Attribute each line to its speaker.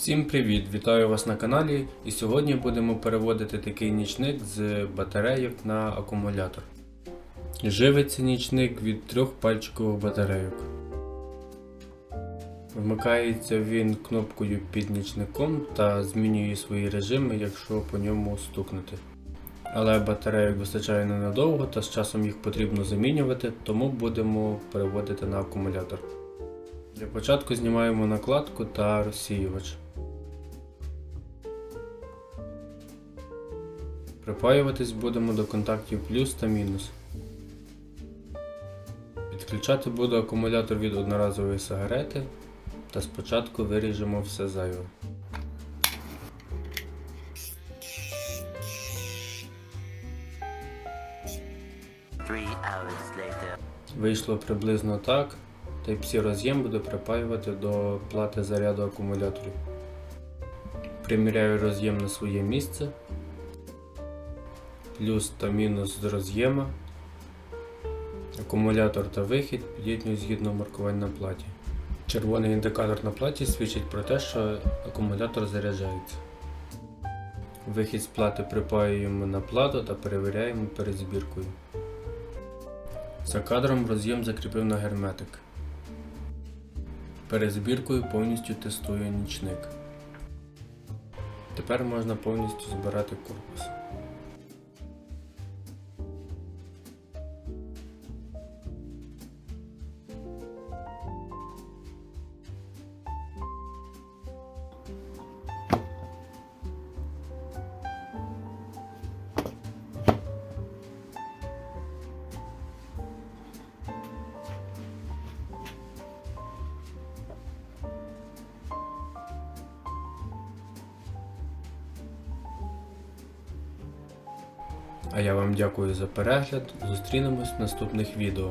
Speaker 1: Всім привіт! Вітаю вас на каналі. І сьогодні будемо переводити такий нічник з батарейок на акумулятор. Живиться нічник від трьох пальчикових батарейок. Вмикається він кнопкою під нічником та змінює свої режими, якщо по ньому стукнути. Але батарейок вистачає ненадовго та з часом їх потрібно замінювати, тому будемо переводити на акумулятор. Для початку знімаємо накладку та розсіювач. Припаюватись будемо до контактів плюс та мінус. Підключати буду акумулятор від одноразової сигарети та спочатку виріжемо все зайве. Вийшло приблизно так. Type-C роз'єм буду припаювати до плати заряду акумуляторів. Приміряю роз'єм на своє місце. Плюс та мінус з роз'єма. Акумулятор та вихід під'єднюю згідно маркувань на платі. Червоний індикатор на платі свідчить про те, що акумулятор заряджається. Вихід з плати припаюємо на плату та перевіряємо перед збіркою. За кадром роз'єм закріпив на герметик. Перед збіркою повністю тестую нічник. Тепер можна повністю збирати корпус. А я вам дякую за перегляд. Зустрінемось в наступних відео.